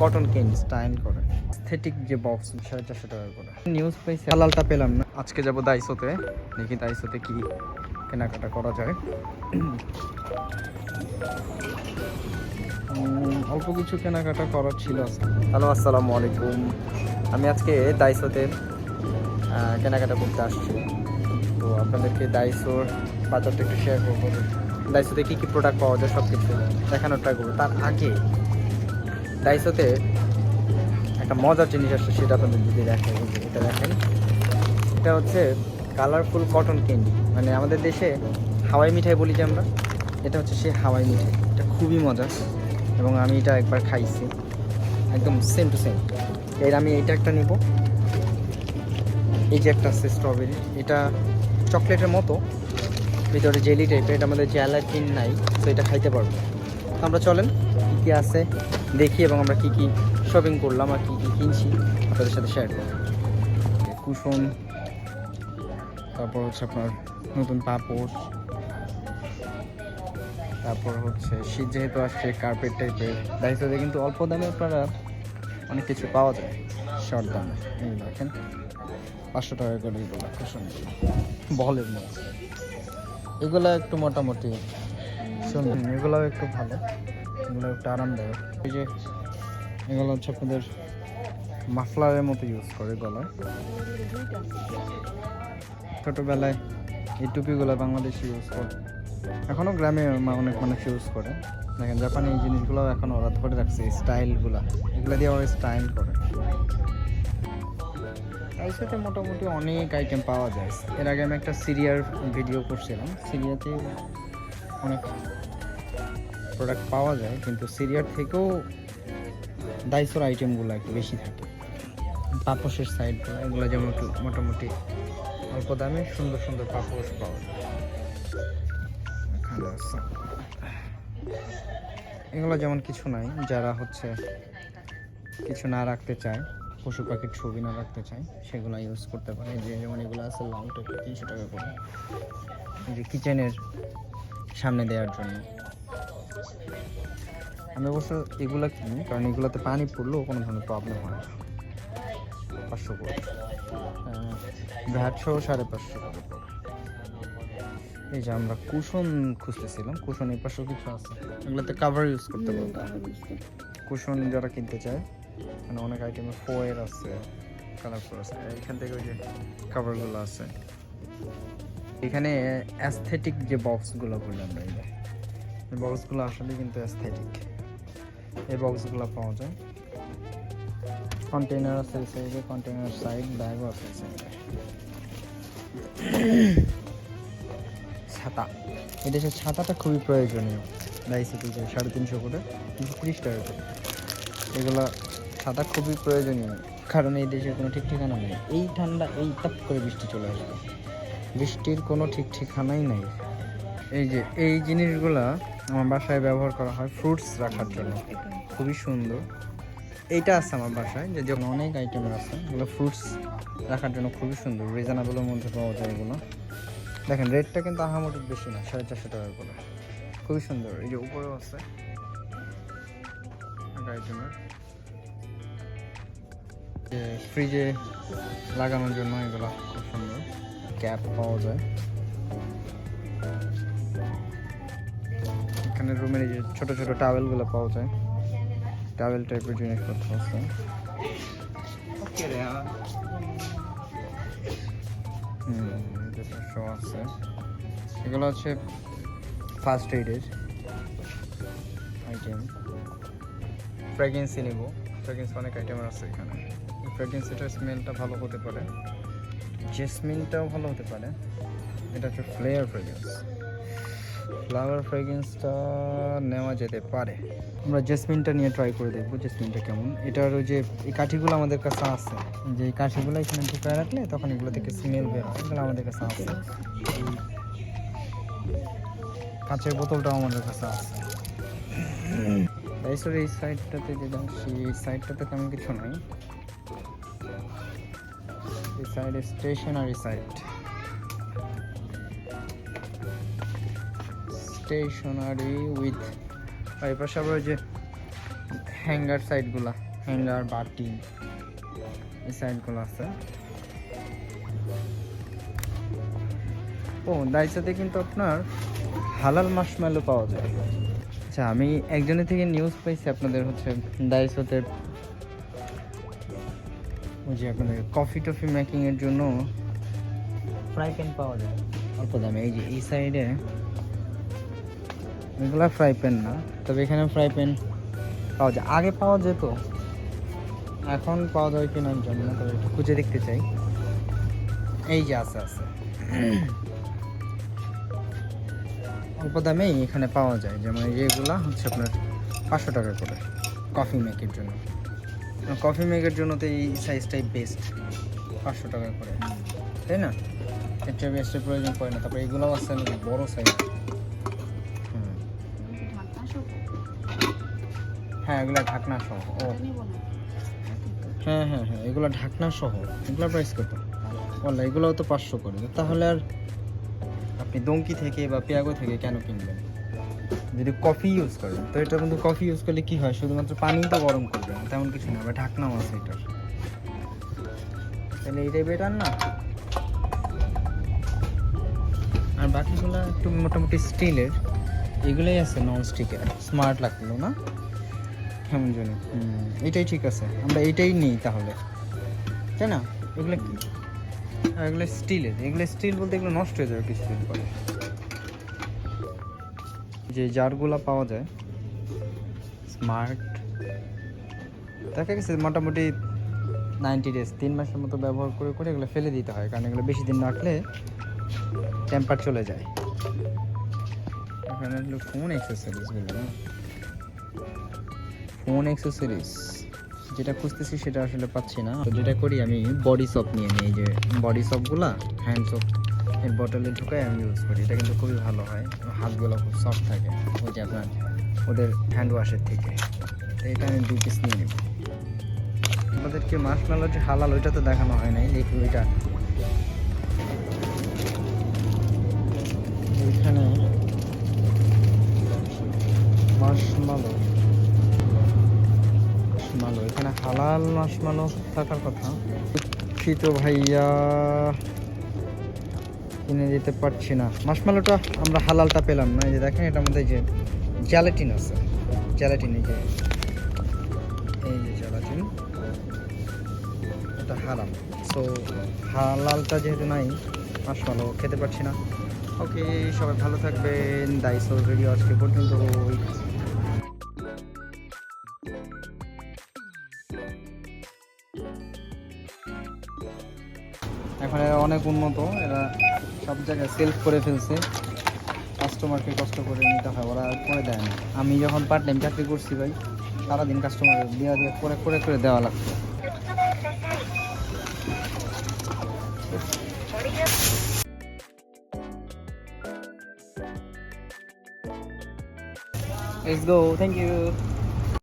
Cotton কেন style করে। স্থেটিক যে বক্স সাড়ে চারশো টাকা করে। নিউজ পেয়েছি, হালালটা পেলাম না। আজকে যাব দাইসোতে দেখি দাইসোতে কি কেনাকাটা করা যায়। অল্প কিছু কেনাকাটা করার ছিল হ্যালো আসসালামু আলাইকুম। আমি আজকে দাইসোতে কেনাকাটা করতে আসছি। তো আপনাদেরকে দাইসোর বাজারটা একটু শেয়ার করব। দাইসোতে কী কী প্রোডাক্ট পাওয়া যায় সব কিছু দেখানোর ট্রাই করব। তার আগে দাইসোতে একটা মজার জিনিস আসছে সেটা আপনাদের যদি দেখেন এটা দেখেন। এটা হচ্ছে কালারফুল কটন ক্যান্ডি মানে আমাদের দেশে হাওয়াই মিঠাই বলি যে আমরা, এটা হচ্ছে সেই হাওয়াই মিঠাই। এটা খুবই মজা এবং আমি এটা একবার খাইছি। একদম সেম টু সেম এর আমি এইটা একটা নিব। এই যে একটা আছে স্ট্রবেরি এটা চকলেটের মতো, ভিতরে জেলি টাইপের এটা আমাদের জ্যালাটিন নাই, তো এটা খাইতে পারব। আমরা চলেন। কী আছে দেখি এবং আমরা কী কী শপিং করলাম আর কী কী কিনছি আপনাদের সাথে শেয়ার করব। কুসুম তারপর হচ্ছে আপনার নতুন পাপড় তারপর হচ্ছে শীত যেহেতু আসছে কার্পেট টাইপের দায়িত্বে কিন্তু অল্প দামে আপনারা অনেক কিছু পাওয়া যায় শর্ট দামে। এই দেখেন পাঁচশো টাকা করে এগুলো কুসুম। বলের মধ্যে এগুলো একটু মোটামুটি শুনুন এগুলোও একটু ভালো। এগুলো একটু আরামদায়ক। এই যে, এগুলো হচ্ছে আপনাদের মাফলারের মতো ইউজ করে গলায়। ছোটোবেলায় এই টুপিগুলো বাংলাদেশে ইউজ করে। এখনও গ্রামে অনেক মানুষ ইউজ করে। দেখেন, জাপানি এই জিনিসগুলো এখন ওরা ধরে রাখছে স্টাইলগুলো। এগুলো দিয়ে ওরা স্টাইল করে। তার সাথে মোটামুটি অনেক আইটেম পাওয়া যায়। এর আগে আমি একটা সিরিয়ার ভিডিও করছিলাম। সিরিয়াতে অনেক প্রোডাক্ট পাওয়া যায়, কিন্তু সিরিয়ার থেকেও দাইসোর আইটেমগুলো একটু বেশি থাকে। পাপোশের সাইডগুলো এগুলো যেমন একটু মোটামুটি অল্প দামে সুন্দর সুন্দর পাপোশ পাওয়া যায়। এগুলো যেমন কিছু নাই, যারা হচ্ছে কিছু না রাখতে চায়, পশু পাখির ছবি না রাখতে চায়, সেগুলো ইউজ করতে পারে। যে যেমন এগুলো আছে লং টেপে তিনশো টাকা করে। যে কিচেনের সামনে দেওয়ার জন্য। আমি অবশ্য এগুলো কিনি কারণ এগুলোতে পানি পড়লেও কোনো ধরনের প্রবলেম হয় না। পাঁচশো করে। ভ্যাট সাড়ে পাঁচশো করে। এই যে আমরা কুশন খুঁজতেছিলাম কুশন এই পাশেও কিছু আছে। এগুলোতে কাভার ইউজ করতে পারব কুশন যারা কিনতে চায় মানে অনেক আইটেমের ফোয়ের আছে কালারফুল আছে এখান থেকে ওই যে কাভারগুলো আছে। এখানে অ্যাস্থেটিক যে বক্সগুলো বলি আমরা এই বক্সগুলো আসলে কিন্তু অ্যাস্থেটিক এই বক্সগুলো পাওয়া যায়। কন্টেনার আছে এই সাইডে কন্টেনার সাইড ব্যাগও আছে এই সাইডে ছাতা। এদেশের ছাতাটা খুবই প্রয়োজনীয়। দাইসিতে যে সাড়ে তিনশো করে, তিনশো তিরিশ টাকা করে। এগুলো ছাতা খুবই প্রয়োজনীয়। কারণ এই দেশের কোনো ঠিক ঠিকানা নেই। এই ঠান্ডা, এই তাপ করে বৃষ্টি চলে আসবে। বৃষ্টির কোনো ঠিক ঠিকানাই নেই। এই যে, এই জিনিসগুলা আমার বাসায় ব্যবহার করা হয় ফ্রুটস রাখার জন্য। খুবই সুন্দর। এইটা আছে আমার বাসায়, যে যখন অনেক আইটেম আছে, এগুলো ফ্রুটস রাখার জন্য খুবই সুন্দর রিজনেবলের মধ্যে পাওয়া যায় এগুলো। দেখেন, রেটটা কিন্তু আহামরি বেশি না, সাড়ে চারশো টাকা করে। খুবই সুন্দর, এই যে উপরেও আছে। ফ্রিজে লাগানোর জন্য এগুলো খুব সুন্দর। ক্যাপ পাওয়া যায়। এখানে রুমের এই যে ছোটো ছোটো টাওয়েলগুলো পাওয়া যায়। টাওয়েল টাইপের জিনিসপত্র আছে। শো আছে। এগুলো হচ্ছে ফার্স্ট এইডের আইটেম ফ্র্যাগেন্সি নেব। ফ্র্যাগেন্স অনেক আইটেমের আছে এখানে। ফ্র্যাগেন্সিটার স্মেলটা ভালো হতে পারে। জেসমিনটাও ভালো হতে পারে। এটা হচ্ছে ফ্লেয়ার ফ্র্যাগেন্স ফ্লাওয়ার ফ্র্যাগেন্সটা নেওয়া যেতে পারে। আমরা জেসমিনটা নিয়ে ট্রাই করে দেখব জেসমিনটা কেমন। এটার ওই যে, এই কাঠিগুলো আমাদের কাছে আছে। যে এই কাঠিগুলো এখানে ঢুকায় রাখলে তখন এগুলো থেকে স্মেল বের হয়। এগুলো আমাদের কাছে আছে। কাঁচের বোতলটাও আমাদের কাছে আছে। তাইসর এই সাইডটাতে যে যাচ্ছি এই সাইডটাতে তেমন কিছু নাই। এই সাইডে স্টেশনারি সাইড স্টেশনারি উইথ এই পাশে আবার ওই যে হ্যাঙ্গার সাইডগুলা হ্যাঙ্গার বাটি এই সাইডগুলো আছে। ও দাইসাতে কিন্তু আপনার হালাল মাসমেলো পাওয়া যায়। আচ্ছা আমি একজনের থেকে নিউজ পাইছি আপনাদের হচ্ছে দাইসোতে ওই যে আপনাদের কফি টফি মেকিংয়ের জন্য। ফ্রাই প্যান পাওয়া যায়। অল্প দামে এই যে এই সাইডে এগুলা ফ্রাই প্যান না। তবে এখানে ফ্রাই প্যান পাওয়া যায়। আগে পাওয়া যেত। এখন পাওয়া যায় কিনা জানি না তবে একটু খুঁজে দেখতে চাই। এই যে আছে আছে। অল্প দামেই এখানে পাওয়া যায়। যেমন এই যে এগুলা হচ্ছে আপনার পাঁচশো টাকা করে কফি মেকের জন্য। কফি মেকের জন্য তো এই সাইজটাই বেস্ট পাঁচশো টাকা করে। তাই না? এর চেয়ে বেস্টের প্রয়োজন পড়ে না। তারপরে এগুলোও আছে বড় সাইজ হ্যাঁ এগুলো ঢাকনা সহ, ও। হ্যাঁ হ্যাঁ হ্যাঁ এগুলো ঢাকনা সহ, এগুলো প্রাইস কত? বললা এগুলোও তো পাঁচশো করে। তাহলে আর আপনি দমকি থেকে বা পেয়াগো থেকে কেন কিনবেন? যদি কফি ইউজ করেন, তো এটা কিন্তু কফি ইউজ করলে কি হয়? শুধুমাত্র পানি তো গরম করবে, তেমন কিছু না, বা ঢাকনাও আছে এটার। তাহলে এইটাই বেটার না? আর বাকিগুলো একটু মোটামুটি স্টিলের এগুলোই আছে নন স্টিকের স্মার্ট লাগল না? কেমন জানি এটাই ঠিক আছে। আমরা এটাই নিই তাহলে। তাই না? এগুলো কি? এগুলো স্টিলের। এগুলো স্টিল বলতে এগুলো নষ্ট হয়ে যাবে কিছুদিন পরে। যে জারগুলো পাওয়া যায়, স্মার্ট। দেখা গেছে মোটামুটি নাইনটি ডেজ, তিন মাসের মতো ব্যবহার করে করে এগুলো ফেলে দিতে হয়। কারণ এগুলো বেশি দিন রাখলে টেম্পার চলে যায়। এখানে ফোন অ্যাক্সেসরিজগুলো না ফোন অ্যাক্সেসরিজ যেটা খুঁজতেছি সেটা আসলে পাচ্ছি না। তো যেটা করি, আমি বডি সপ নিয়ে নিই যে বডি সপগুলা হ্যান্ড সপ এর বটলে ঢুকাই আমি ইউজ করি। এটা কিন্তু খুবই ভালো হয়, হাতগুলো খুব সফট থাকে, ওই যে আপনার ওদের হ্যান্ড ওয়াশের থেকে। এটা আমি দু পিস নিয়ে নেব। আমাদেরকে মাসমালো যে হালাল, ওইটা তো দেখানো হয় নাই, দেখি ওইটা। ওইখানে মাসমালো হালাল মাসমালো থাকার কথা। দুঃখিত ভাইয়া, কিনে দিতে পারছি না। মাসমালোটা আমরা হালালটা পেলাম না, এই যে দেখেন এটার মধ্যে যে জ্যালেটিন আছে। জ্যালাটিন এই যে এই যে জ্যালাটিন এটা হালাল। সো হালালটা যেহেতু নাই মাসমালো খেতে পারছি না। ওকে সবাই ভালো থাকবেন। দাইসো ভিডিও আজকে পর্যন্ত। এখন অনেক উন্নত, এরা সব জায়গায় সেলফ করে ফেলছে কাস্টমারকে কষ্ট করে নিতে হয়, ওরা করে দেয় না আমি যখন পার্ট টাইম চাকরি করছি ভাই, সারাদিন কাস্টমার দেওয়া দিয়ে করে করে করে দেওয়া লাগতো Let's go. Thank you.